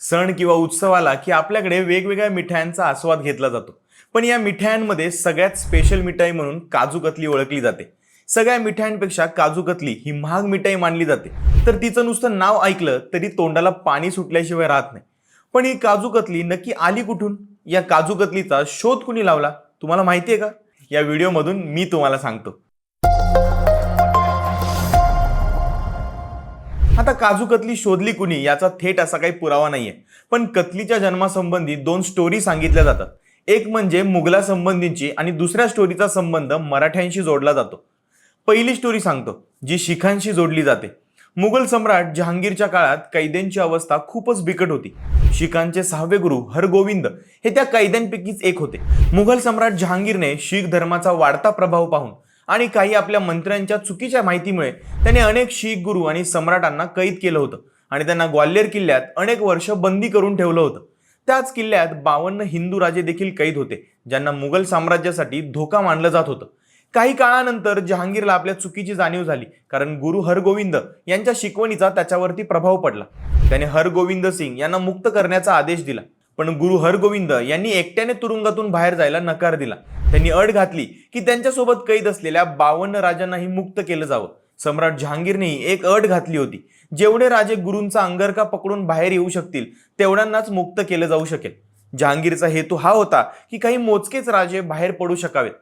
सण किंवा उत्सव आला की आपल्याकडे वेगवेगळ्या मिठायांचा आस्वाद घेतला जातो. पण या मिठायांमध्ये सगळ्यात स्पेशल मिठाई म्हणून काजू कतली ओळखली जाते. सगळ्या मिठायांपेक्षा काजू कतली ही महाग मिठाई मानली जाते. तर तिचं नुसतं नाव ऐकलं तरी तोंडाला पाणी सुटल्याशिवाय राहत नाही. पण ही काजू कतली नक्की आली कुठून? या काजू कतलीचा शोध कुणी लावला? तुम्हाला माहिती आहे का? या व्हिडिओमधून मी तुम्हाला सांगतो. आता काजू कतली शोधली कुणी याचा थेट असा काही पुरावा नाहीये. पण कतलीच्या जन्मासंबंधी दोन स्टोरी सांगितल्या जातात. एक म्हणजे मुघला संबंधींची आणि दुसऱ्या स्टोरीचा संबंध मराठ्यांशी जोडला जातो. पहिली स्टोरी सांगतो जी शिखांशी जोडली जाते. मुघल सम्राट जहांगीरच्या काळात कैद्यांची अवस्था खूपच बिकट होती. शिखांचे सहावे गुरु हरगोविंद हे त्या कैद्यांपैकीच एक होते. मुघल सम्राट जहांगीरने शीख धर्माचा वाढता प्रभाव पाहून आणि काही आपल्या मंत्र्यांच्या चुकीच्या माहितीमुळे त्याने अनेक शीख गुरु आणि सम्राटांना कैद केलं होतं. आणि त्यांना ग्वाल्हेर किल्ल्यात अनेक वर्ष बंदी करून ठेवलं होतं. त्याच किल्ल्यात बावन्न हिंदू राजे देखील कैद होते ज्यांना मुघल साम्राज्यासाठी धोका मानलं जात होतं. काही काळानंतर जहांगीरला आपल्या चुकीची जाणीव झाली कारण गुरु हरगोविंद यांच्या शिकवणीचा त्याच्यावरती प्रभाव पडला. त्याने हरगोविंद सिंग यांना मुक्त करण्याचा आदेश दिला. पण गुरु हरगोविंद यांनी एकट्याने तुरुंगातून बाहेर जायला नकार दिला. त्यांनी अट घातली की त्यांच्यासोबत कैद असलेल्या बावन्न राजांनाही मुक्त केलं जावं. सम्राट जहांगीरनेही एक अट घातली होती. जेवढे राजे गुरूंचा अंगरका पकडून बाहेर येऊ शकतील तेवढ्यांनाच मुक्त केलं जाऊ शकेल. जहांगीरचा हेतू हा होता की काही मोजकेच राजे बाहेर पडू शकावेत.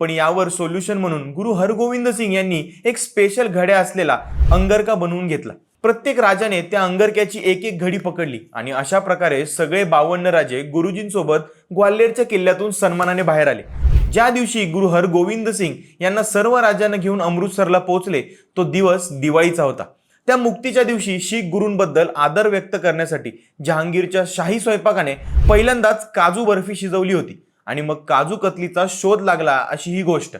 पण यावर सोल्युशन म्हणून गुरु हरगोविंद सिंग यांनी एक स्पेशल घड्या असलेला अंगरका बनवून घेतला. प्रत्येक राजाने त्या अंगरक्याची एक एक घडी पकडली आणि अशा प्रकारे सगळे बावन्न राजे गुरुजींसोबत ग्वाल्हेरच्या किल्ल्यातून सन्मानाने बाहेर आले. ज्या दिवशी गुरु हरगोविंद सिंग यांना सर्व राजांना घेऊन अमृतसरला पोहोचले तो दिवस दिवाळीचा होता. त्या मुक्तीच्या दिवशी शीख गुरूंबद्दल आदर व्यक्त करण्यासाठी जहांगीरच्या शाही स्वयंपाकाने पहिल्यांदाच काजू बर्फी शिजवली होती आणि मग काजू कतलीचा शोध लागला अशी ही गोष्ट.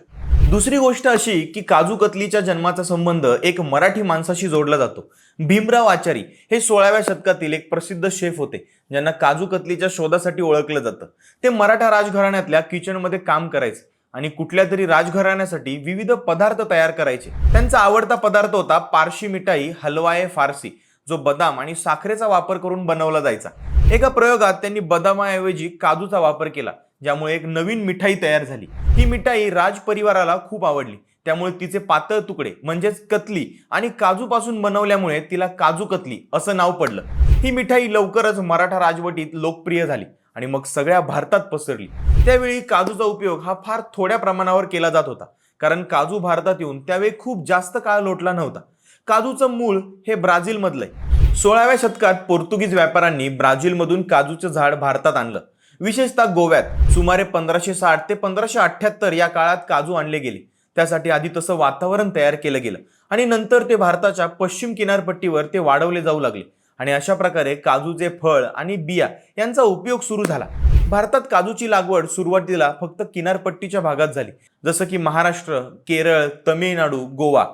दुसरी गोष्ट अशी की काजू कतलीच्या जन्माचा संबंध एक मराठी माणसाशी जोडला जातो. भीमराव आचारी हे सोळाव्या शतकातील एक प्रसिद्ध शेफ होते ज्यांना काजू कतलीच्या शोधासाठी ओळखलं जातं. ते मराठा राजघराण्यातल्या किचनमध्ये काम करायचे आणि कुठल्या तरी राजघराण्यासाठी विविध पदार्थ तयार करायचे. त्यांचा आवडता पदार्थ होता पारशी मिठाई हलवाये फारसी जो बदाम आणि साखरेचा वापर करून बनवला जायचा. एका प्रयोगात त्यांनी बदामाऐवजी काजूचा वापर केला. ज्यामुळे एक नवीन मिठाई तयार झाली. ही मिठाई राज परिवाराला खूप आवडली. त्यामुळे तिचे पातळ तुकडे म्हणजेच कतली आणि काजूपासून बनवल्यामुळे तिला काजू कतली असं नाव पडलं. ही मिठाई लवकरच मराठा राजवटीत लोकप्रिय झाली आणि मग सगळ्या भारतात पसरली. त्यावेळी काजूचा उपयोग हा फार थोड्या प्रमाणावर केला जात होता. कारण काजू भारतात येऊन त्यावेळी खूप जास्त काळ लोटला नव्हता. काजूचं मूळ हे ब्राझीलमधलं आहे सोळाव्या शतकात पोर्तुगीज व्यापाऱ्यांनी ब्राझीलमधून काजूचं झाड भारतात आणलं. विशेषतः गोव्यात सुमारे पंधराशे साठ ते पंधराशे अठ्ठ्याहत्तर या काळात काजू आणले गेले. त्यासाठी आधी तसं वातावरण तयार केलं गेलं आणि नंतर ते भारताच्या पश्चिम किनारपट्टीवर ते वाढवले जाऊ लागले. आणि अशा प्रकारे काजूचे फळ आणि बिया यांचा उपयोग सुरू झाला. भारतात काजूची लागवड सुरुवातीला फक्त किनारपट्टीच्या भागात झाली. जसं की महाराष्ट्र केरळ तमिळनाडू गोवा.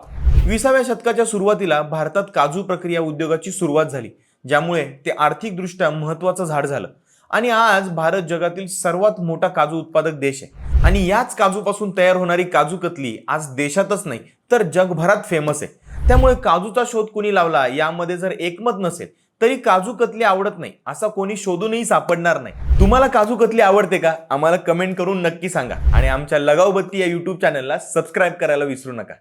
विसाव्या शतकाच्या सुरुवातीला भारतात काजू प्रक्रिया उद्योगाची सुरुवात झाली ज्यामुळे ते आर्थिकदृष्ट्या महत्वाचं झाड झालं. आणि आज भारत जगातील सर्वात मोठा काजू उत्पादक देश आहे. आणि याच काजूपासून तयार होणारी काजू कतली आज देशातच नाही तर जगभरात फेमस आहे. त्यामुळे काजूचा शोध कुणी लावला यामध्ये जर एकमत नसेल तरी काजू कतली आवडत नाही असा कोणी शोधूनही सापडणार नाही. तुम्हाला काजू कतली आवडते का? आम्हाला कमेंट करून नक्की सांगा. आणि आमच्या लगावबत्ती या युट्यूब चॅनलला सबस्क्राईब करायला विसरू नका.